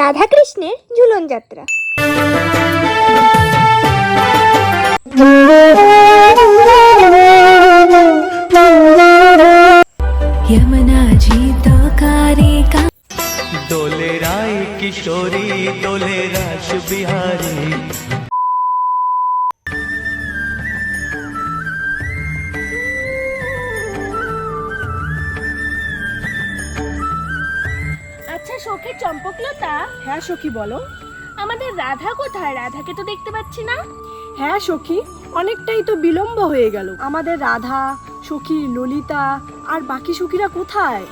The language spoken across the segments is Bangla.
রাধাকৃষ্ণের ঝুলন যাত্রা यमुना जी तो कारे का দোলে রায় কিশোরী দোলে রাস বিহারী হ্যাঁ সখী বলো। আমাদের রাধা কোথায়? রাধাকে তো দেখতে পাচ্ছি না। হ্যাঁ সখী অনেকটাই তো বিলম্ব হয়ে গেল। আমাদের রাধা সখী ললিতা আর বাকি সখীরা কোথায়?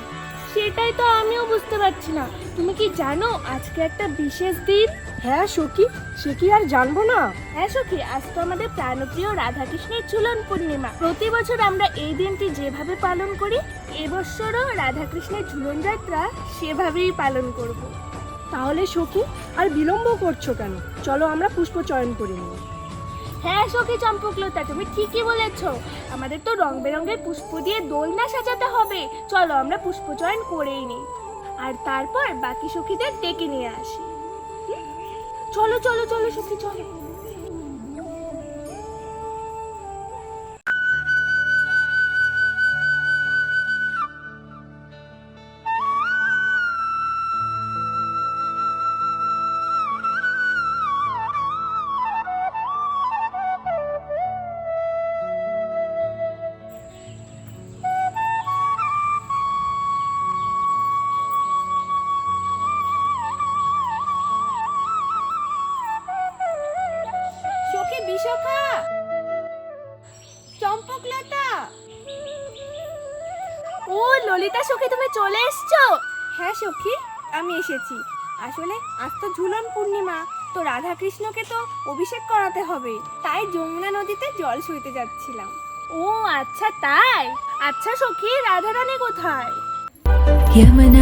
সেটাই তো আমিও বুঝতে পারছি না। তুমি কি জানো আজকে একটা বিশেষ দিন? হ্যাঁ সখী সে কি আর জানব না? হ্যাঁ সখী আজ তো আমাদের প্রাণপ্রিয় রাধাকৃষ্ণের ঝুলন পূর্ণিমা। প্রতি বছর আমরা এই দিনটি যেভাবে পালন করি এবছরও রাধাকৃষ্ণের ঝুলন যাত্রা সেভাবেই পালন করব। তাহলে সখী, আর বিলম্ব করছ কেন? চলো আমরা পুষ্প চয়ন করে নিই। হ্যাঁ সখী চম্পকলতা, তুমি ঠিকই বলেছ। আমাদের তো রং বেরঙের পুষ্প দিয়ে দোলনা সাজাতে হবে। চলো আমরা পুষ্প চয়ন করেই নিই। আর তারপর বাকি সখীদের ডেকে নিয়ে আসি। চলো চলো চলো সখী, চলো। ললিতা। ও, ললিতা তুমি চলে এসছো? হ্যাঁ আমি এসেছি। আসলে আজ তো ঝুলন পূর্ণিমা, তো রাধাকৃষ্ণকে তো অভিষেক করাতে হবে। তাই যমুনা নদীতে জল সইতে যাচ্ছিলাম। ও আচ্ছা তাই? আচ্ছা সখী, রাধারানী কোথায়?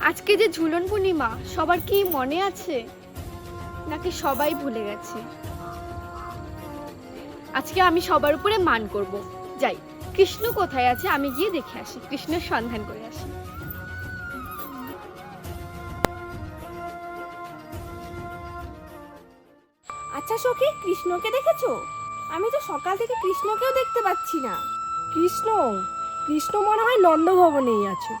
আজকে যে ঝুলন পূর্ণিমা, সবার কি মনে আছে? নাকি সবাই ভুলে গেছে? আজকে আমি সবার উপরে মান করব। যাই, কৃষ্ণ কোথায় আছে আমি গিয়ে দেখে আসি, কৃষ্ণের সন্ধান করে আসি। আচ্ছা সখী, কৃষ্ণকে দেখেছ? আমি তো সকাল থেকে কৃষ্ণকেও দেখতে পাচ্ছি না। কৃষ্ণ কৃষ্ণ মনে হয় নন্দভবনেই আছে।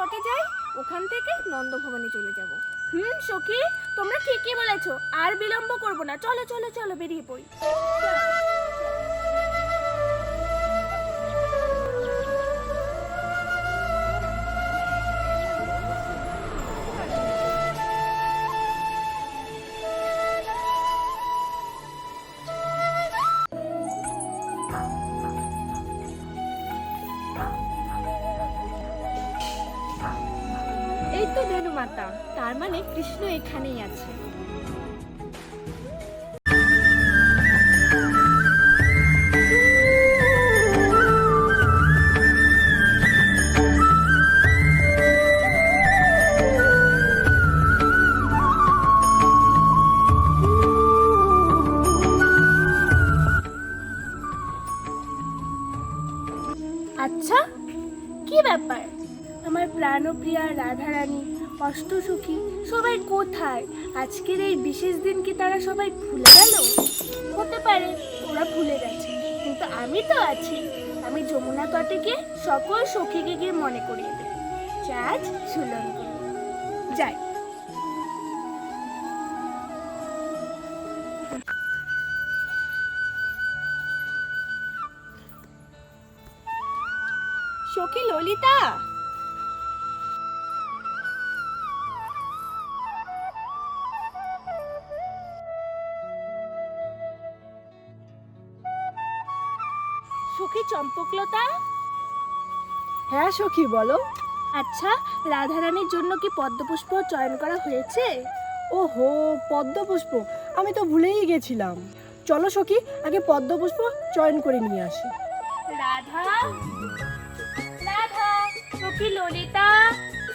যমুনা যাই, ওখান থেকে নন্দভবনে চলে যাব। হুম, সখী, তোমরা ঠিকই বলেছ, আর বিলম্ব করব না। চলো চলো চলো, বেরিয়ে পড়ি। তো ধনু মাতা তার মানে কৃষ্ণ এখানেই আছে। প্রাণপ্রিয়া রাধারানী, অষ্টসখী, সবাই কোথায়? আজকের এই বিশেষ দিন কি তারা সবাই ভুলে গেল? হতে পারে ওরা ভুলে গেছে, কিন্তু আমি তো আছি। আমি যমুনা তটে গিয়ে সকল সখীকে গিয়ে মনে করিয়ে দেব। চাঁদ ঝুলন যাই। সখী ললিতা! সখী চম্পকলতা? হ্যাঁ সখী বলো। আচ্ছা রাধারানীর জন্য কি পদ্মপুষ্প চয়ন করা হয়েছে? ওহো পদ্মপুষ্প। আমি তো ভুলেই গেছিলাম। চলো সখী আগে পদ্মপুষ্প চয়ন করে নিয়ে আসি। রাধা রাধা সখী ললিতা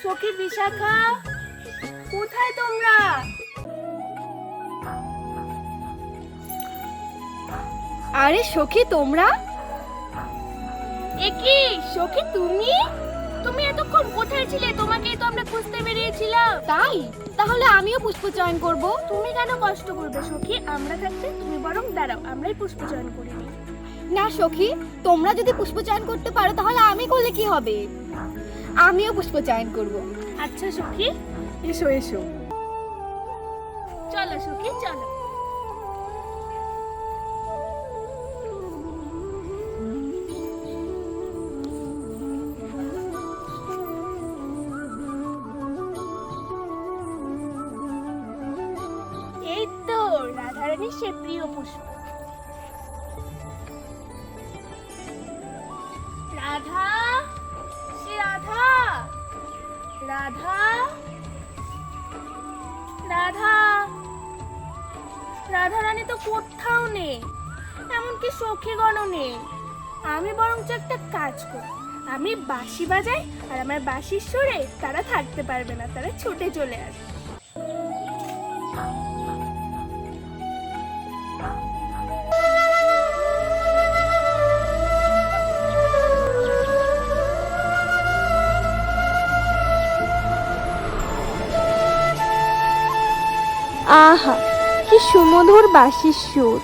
সখী বিশাখা কোথায় তোমরা? আরে সখী তোমরা? এ কি? সখী তুমি? তুমি এতক্ষণ কোথায় ছিলে? তোমাকেই তো আমরা খুঁজতে বেরিয়েছিলাম। তাই? তাহলে আমিও পুষ্প চয়ন করব। তুমি কেন কষ্ট করবে সখী? আমরা থাকতে তুমি বরং দাঁড়াও আমরাই পুষ্প চয়ন করে না সখী তোমরা যদি পুষ্প চয়ন করতে পারো তাহলে আমি করলে কি হবে? আমিও পুষ্প চয়ন করব। আচ্ছা সখী এসো এসো। চলো সখী চলো। প্রিয় পুষ্প। রাধা সে রাধা রাধা রাধা রাধা রানী তো কোথাও নেই, এমনকি সখীগণও নেই। আমি বরঞ্চ একটা কাজ করি। আমি বাঁশি বাজাই আর আমার বাঁশির সুরে তারা থাকতে পারবে না, তারা ছুটে চলে আসবে। কি সুমধুর বাঁশির সুর।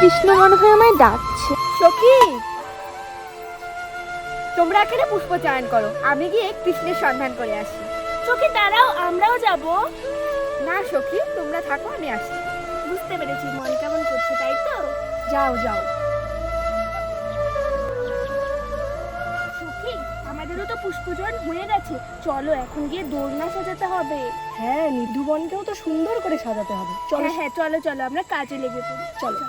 কৃষ্ণ মনে হয় আমায় ডাকছে। তোমরা এখানে পুষ্প চয়ন করো। আমি গিয়ে কৃষ্ণের সন্ধান করে আসি। সখী তারাও আমরাও যাব। না সখি, তোমরা থাকো, আমি আসছি। বুঝতে পেরেছি মন কেমন করছে, তাই তো? যাও যাও। আমাদেরও তো পুষ্পচয়ন হয়ে গেছে। চলো এখন গিয়ে দোলনা সাজাতে হবে। হ্যাঁ নিধুবনকেও তো সুন্দর করে সাজাতে হবে। চলো। হ্যাঁ হ্যাঁ চলো চলো আমরা কাজে লেগে পড়ি। চলো।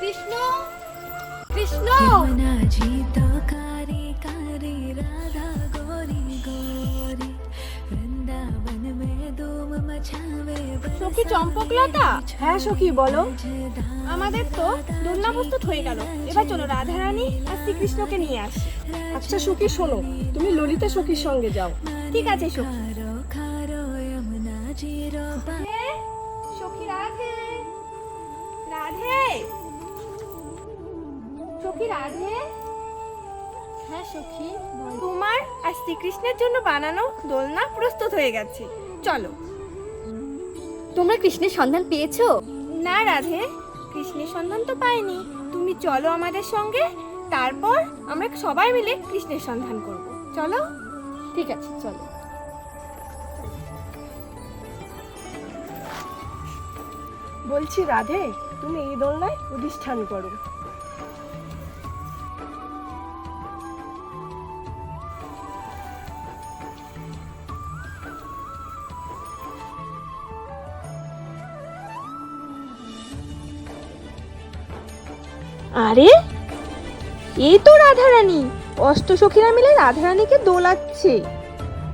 কৃষ্ণ কৃষ্ণ! সখী চম্পকলতা? হ্যাঁ সখী বলো। আমাদের তো প্রস্তুত হয়ে গেল। এবার চলো আর শ্রীকৃষ্ণকে নিয়ে আচ্ছা সখী শোনো তুমি ললিতা সখীর সঙ্গে যাও। ঠিক আছে রাধে। রাধে। সখী হ্যাঁ তোমার আর শ্রীকৃষ্ণের জন্য বানানো দোলনা প্রস্তুত হয়ে গেছে। চলো। তোমরা কৃষ্ণের সন্ধান পেয়েছ? না রাধে। কৃষ্ণের সন্ধান তো পাইনি। তুমি চলো আমাদের সঙ্গে তারপর আমরা সবাই মিলে কৃষ্ণের সন্ধান করব। চলো? ঠিক আছে চলো। বলছি রাধে তুমি এই দোলনায় অধিষ্ঠান করো। আরে? এই তো রাধারানী। অষ্টসখীরা মিলে রাধারানীকে দোলাচ্ছে।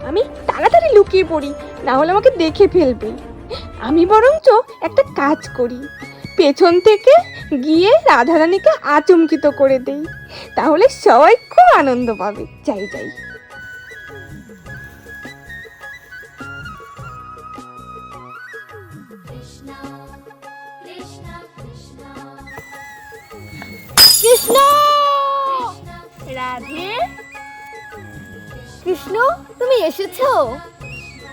আমি তাড়াতাড়ি লুকিয়ে পড়ি, না হলে আমাকে দেখে ফেলবে। আমি বরঞ্চ একটা কাজ করি। পেছন থেকে গিয়ে রাধারানীকে আচমকিত করে দেই। তাহলে সবাই খুব আনন্দ পাবে। যাই যাই। কৃষ্ণ! রাধে। কৃষ্ণ তুমি এসেছ?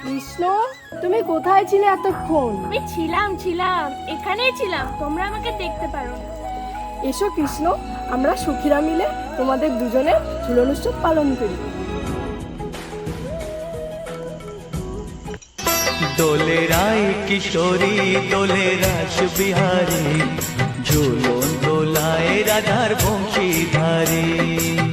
কৃষ্ণ তুমি কোথায় ছিলে এতক্ষণ? আমি ছিলাম ছিলাম। এখানেই ছিলাম। তোমরা আমাকে দেখতে পারো না। এসো কৃষ্ণ আমরা সখীরা মিলে তোমাদের দুজনের ঝুলন উৎসব পালন করি। দোলে রায় কিশোরী দোলে রাস বিহারী ঝুলন বংশী রাধার বংশীধারী